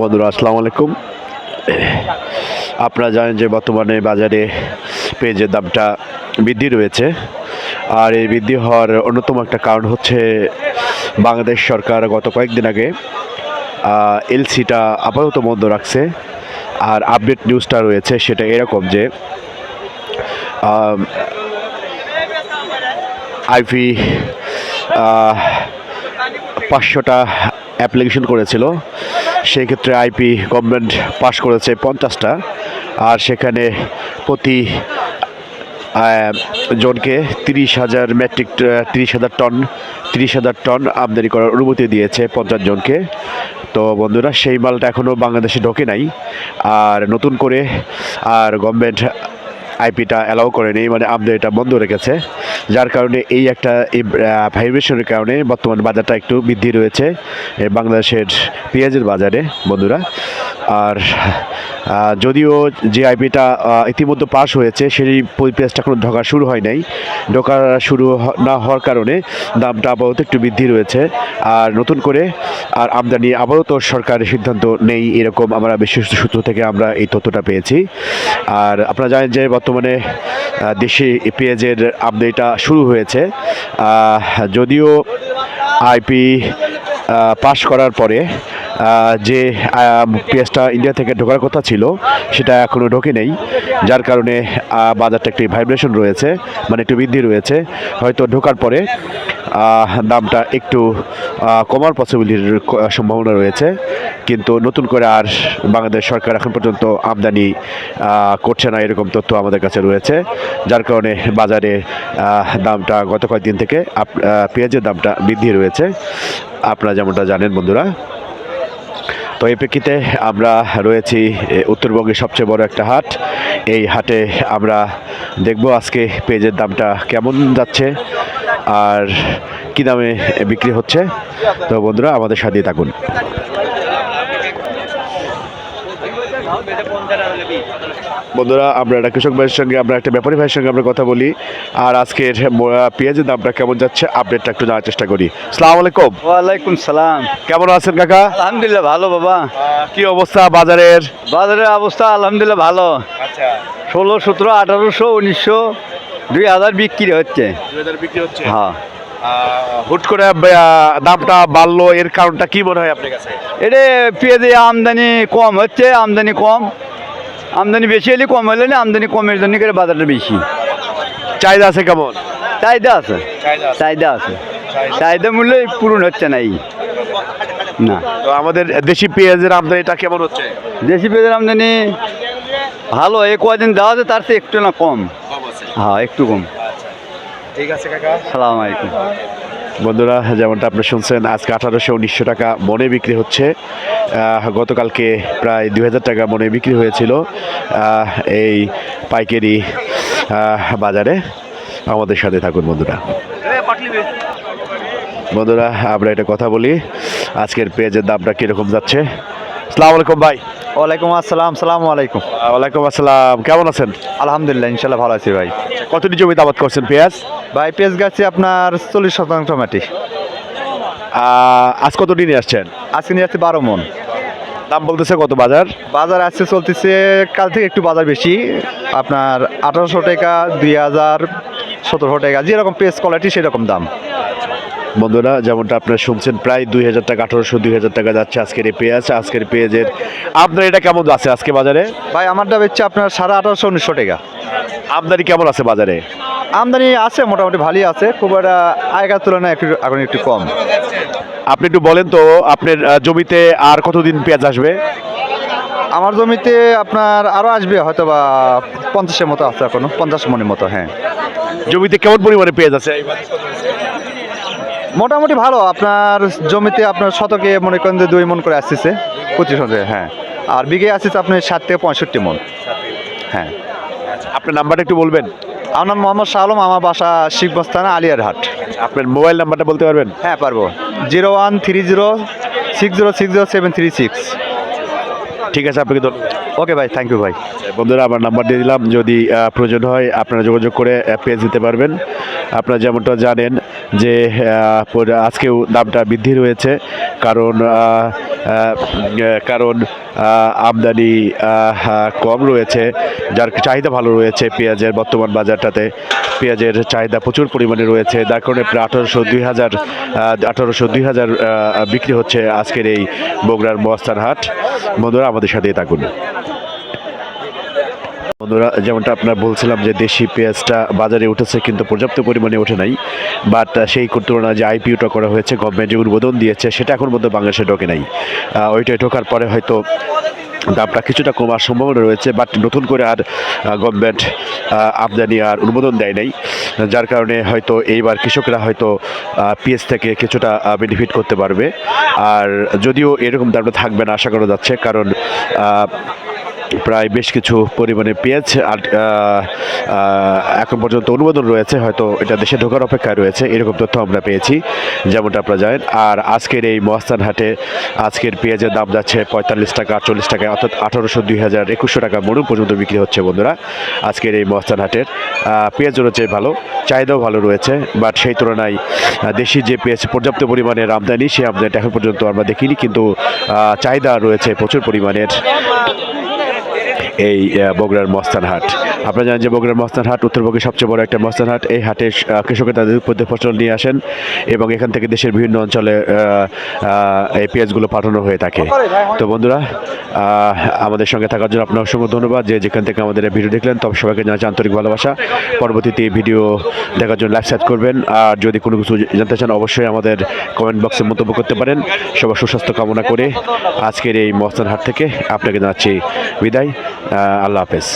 বন্ধুরা, আসসালামু আলাইকুম। আপনারা জানেন যে বর্তমানে বাজারে পেঁয়াজের দামটা বৃদ্ধি রয়েছে। আর এই বৃদ্ধি হওয়ার অন্যতম একটা কারণ হচ্ছে বাংলাদেশ সরকার গত কয়েকদিন আগে এলসিটা আপাতত বন্ধ রাখছে। আর আপডেট নিউজটা রয়েছে সেটা এরকম যে আইপি পাঁচশোটা অ্যাপ্লিকেশন করেছিল। সেই ক্ষেত্রে আইপি গভর্নমেন্ট পাশ করেছে পঞ্চাশটা। আর সেখানে প্রতি জনকে তিরিশ হাজার মেট্রিক তিরিশ হাজার টন, তিরিশ হাজার টন আমদানি করার অনুমতি দিয়েছে পঞ্চাশ জনকে। তো বন্ধুরা, সেই মালটা এখনও বাংলাদেশে ঢোকে নাই। আর নতুন করে আর গভর্নমেন্ট আইপিটা অ্যালাউ করেনি মানে আমদানিটা বন্ধ রেখেছে। যার কারণে এই একটা ভাইব্রেশনের কারণে বর্তমান বাজারটা একটু বৃদ্ধি রয়েছে বাংলাদেশের পেঁয়াজের বাজারে, বন্ধুরা। আর যদিও যে আইপিটা ইতিমধ্যে পাস হয়েছে, সেই পেঁয়াজটা এখনও ঢোকা শুরু হয় নাই। ঢোকা শুরু না হওয়ার কারণে দামটা আপাতত একটু বৃদ্ধি রয়েছে। আর নতুন করে, আর আমদানি, আপাতত সরকারের সিদ্ধান্ত নেই এরকম আমরা বিশ্বস্ত সূত্র থেকে আমরা এই তথ্যটা পেয়েছি। আর আপনারা জানেন যে বর্তমানে দেশে পেঁয়াজের আমদানিটা শুরু হয়েছে। যদিও আইপি পাশ করার পরে যে পেঁয়াজটা ইন্ডিয়া থেকে ঢোকার কথা ছিল, সেটা এখনও ঢোকে নেই। যার কারণে বাজারটা একটি ভাইব্রেশন রয়েছে মানে একটু বৃদ্ধি রয়েছে। হয়তো ঢোকার পরে দামটা একটু কমার পসিবিলিটির সম্ভাবনা রয়েছে। কিন্তু নতুন করে আর বাংলাদেশ সরকার এখন পর্যন্ত আমদানি করছে না, এরকম তথ্য আমাদের কাছে রয়েছে। যার কারণে বাজারে দামটা গত কয়েকদিন থেকে পেঁয়াজের দামটা বৃদ্ধি রয়েছে। আপনারা যেমনটা জানেন বন্ধুরা তো এই প্রেক্ষিতে আমরা রয়েছি উত্তরবঙ্গের সবচেয়ে বড় একটা হাট। এই হাটে আমরা দেখব আজকে পেঁয়াজের দামটা কেমন যাচ্ছে আর কী দামে বিক্রি হচ্ছে। তো বন্ধুরা, আমাদের সাথেই থাকুন। বন্ধুরা আমরা একটা কৃষক ভাইয়ের সঙ্গে আমরা একটা ব্যাপারী ভাইয়ের সঙ্গে আমরা কথা বলি। আর আজকের পেঁয়াজের দামটা কেমন যাচ্ছে আপডেটটা একটু জানার চেষ্টা করি। সালাম আলাইকুম। ওয়ালাইকুম সালাম। কেমন আছেন কাকা? আলহামদুলিল্লাহ ভালো বাবা। কি অবস্থা বাজারের? বাজারের অবস্থা আলহামদুলিল্লাহ ভালো। আচ্ছা। ষোলো সতেরো আঠারোশো উনিশশো দুই হাজার বিক্রি হচ্ছে। বিক্রি হচ্ছে? হ্যাঁ। হুট করে দামটা বাড়লো এর কারণটা কি মনে হয় আপনার কাছে? এটা পেঁয়াজে আমদানি কম হচ্ছে আমদানি কম। আমদানি বেশি হলে কম হলে না আমদানি কমের জন্য করে বাজারটা বেশি। চাহিদা আছে কেমন? চাহিদা আছে। চাহিদা আছে। চাহিদা মূল্য পূরণ হচ্ছে না এই। না। তো আমাদের দেশি পেঁয়াজের আমদানিটা কেমন হচ্ছে? দেশি পেঁয়াজের আমদানি ভালো এই কদিন দেওয়া আছে তার চেয়ে একটু না কম। হ্যাঁ একটু কম। ঠিক আছে কাকা। সালাম আলাইকুম। বন্ধুরা, যেমনটা আপনি শুনছেন, আজকে আঠারোশো উনিশশো টাকা মনে বিক্রি হচ্ছে। গতকালকে প্রায় দুই হাজার টাকা মনে বিক্রি হয়েছিল এই পাইকারি বাজারে। আমাদের সাথে থাকুন বন্ধুরা। বন্ধুরা, আমরা এটা কথা বলি, আজকের পেঁয়াজের দামটা কীরকম যাচ্ছে? সালাম আলাইকুম ভাই। ওয়ালাইকুম আসসালাম সালাম আলাইকুম। ওয়ালাইকুম আসসালাম কেমন আছেন? আলহামদুলিল্লাহ ইনশাল্লাহ ভালো আছি ভাই। কতটি জমিতে আবাদ করছেন পেঁয়াজ? ভাই পেঁয়াজ গাছে আপনার চল্লিশ শতাংশ মাটি। আজ কত নিয়ে আসছেন? আজকে নিয়ে যাচ্ছে বারো মন। দাম বলতেছে কত বাজার? বাজার আজকে চলতেছে কাল থেকে একটু বাজার বেশি। আপনার আঠারোশো টাকা দুই হাজার সতেরোশো টাকা। যেরকম পেঁয়াজ কোয়ালিটি সেরকম দাম। বন্ধুরা যেমনটা আপনারা শুনছেন প্রায় দুই হাজার টাকা আঠারোশো দুই হাজার টাকা যাচ্ছে আজকের এই পেঁয়াজ। আজকের পেঁয়াজের আপনার এটা কেমন আছে আজকে বাজারে? ভাই আমারটা বেচছে আপনার সাড়ে আঠারোশো উনিশশো টাকা। আমদানি কেমন আছে বাজারে? আমদানি আছে মোটামুটি ভালোই আছে খুব একটা আগেকার তুলনায় একটু এখন একটু কম। আপনি একটু বলেন তো আপনার জমিতে আর কতদিন পেঁয়াজ আসবে? আমার জমিতে আপনার আরও আসবে হয়তো বা পঞ্চাশের মতো আছে এখনও পঞ্চাশ মনের মতো হ্যাঁ। জমিতে কেমন পরিমাণে পেঁয়াজ আছে? মোটামুটি ভালো। আপনার জমিতে আপনার শতকে মনে করেন যে দুই মন করে আসতেছে পঁচিশ হাজার হ্যাঁ। আর বিঘে আসতেছে আপনার ষাট থেকে পঁয়ষট্টি মন। হ্যাঁ। আপনার নাম্বারটা একটু বলবেন। আমার নাম মোহাম্মদ শাহ আলম আমার বাসা শিখবস থানা আলিয়ার হাট আপনার মোবাইল নাম্বারটা বলতে পারবেন? হ্যাঁ পারব। Zero one three zero six zero six zero seven three six. ঠিক আছে আপনাকে ধন্যবাদ। ওকে ভাই থ্যাংক ইউ ভাই বন্ধুরা, আমার নাম্বার দিয়ে দিলাম। যদি প্রয়োজন হয়, আপনারা যোগাযোগ করে পেয়ে দিতে পারবেন। আপনারা যেমনটা জানেন যে আজকেও দামটা বৃদ্ধি রয়েছে। কারণ কারণ আমদানি কম রয়েছে, যার চাহিদা ভালো রয়েছে পেঁয়াজের বর্তমান বাজারটাতে। পেঁয়াজের চাহিদা প্রচুর পরিমাণে রয়েছে, যার কারণে প্রায় আঠারোশো দুই হাজার আঠারোশো দুই হাজার বিক্রি হচ্ছে আজকের এই বগুড়ার মস্তান হাট বন্ধুরা, আমাদের সাথেই থাকুন। বন্ধুরা, যেমনটা আপনার বলছিলাম যে দেশি পেঁয়াজটা বাজারে উঠেছে কিন্তু পর্যাপ্ত পরিমাণে ওঠে নাই, বাট সেই তুলনায় যে আইপিওটা করা হয়েছে, গভর্নমেন্ট যে উদ্বোধন দিয়েছে সেটা এখন মধ্যে বাংলাদেশে ঢোকে নাই। ওইটাই ঢোকার পরে হয়তো দামটা কিছুটা কমার সম্ভাবনা রয়েছে, বাট নতুন করে আর গভর্নমেন্ট আমদানি আর অনুমোদন দেয় নাই। যার কারণে হয়তো এইবার কৃষকরা হয়তো পিএস থেকে কিছুটা বেনিফিট করতে পারবে। আর যদিও এরকম দামটা থাকবে না, আশা করা যাচ্ছে, কারণ প্রায় বেশ কিছু পরিমাণে পেঁয়াজ এখন পর্যন্ত অনুমোদন রয়েছে, হয়তো এটা দেশে ঢোকার অপেক্ষায় রয়েছে, এরকম তথ্য আমরা পেয়েছি, যেমনটা আপনারা জানেন। আর আজকের এই মহাস্থান হাটে আজকের পেঁয়াজের দাম যাচ্ছে পঁয়তাল্লিশ টাকা আটচল্লিশ টাকা অর্থাৎ আঠারোশো দুই হাজার একুশশো টাকা মরুম পর্যন্ত বিক্রি হচ্ছে, বন্ধুরা। আজকের এই মহাস্থান হাটের পেঁয়াজ রয়েছে ভালো, চাহিদাও ভালো রয়েছে, বাট সেই তুলনায় দেশি যে পেঁয়াজ পর্যাপ্ত পরিমাণের আমদানি সেই আমদানিটা এখন পর্যন্ত আমরা দেখিনি, কিন্তু চাহিদা রয়েছে প্রচুর পরিমাণের। এই আহ, বগুড়ার মস্তান হাট আপনারা জানেন যে বগুড়ার মস্তান হাট, উত্তরবঙ্গের সবচেয়ে বড় একটা মস্তান হাট। এই হাটে কৃষকের তাদের উৎপত্তি ফসল নিয়ে আসেন এবং এখান থেকে দেশের বিভিন্ন অঞ্চলে এই পেঁয়াজগুলো পাঠানো হয়ে থাকে। তো বন্ধুরা আমাদের সঙ্গে থাকার জন্য আপনার অসংখ্য ধন্যবাদ যে যেখান থেকে আমাদের ভিডিও দেখলেন। তবে সবাইকে জানাচ্ছি আন্তরিক ভালোবাসা। পরবর্তীতে ভিডিও দেখার জন্য লাইক সাইড করবেন। আর যদি কোনো কিছু জানতে চান, অবশ্যই আমাদের কমেন্ট বক্সে মন্তব্য করতে পারেন। সবার সুস্বাস্থ্য কামনা করে আজকের এই মস্তান হাট থেকে আপনাকে জানাচ্ছি বিদায়। আল্লাহ হাফেজ।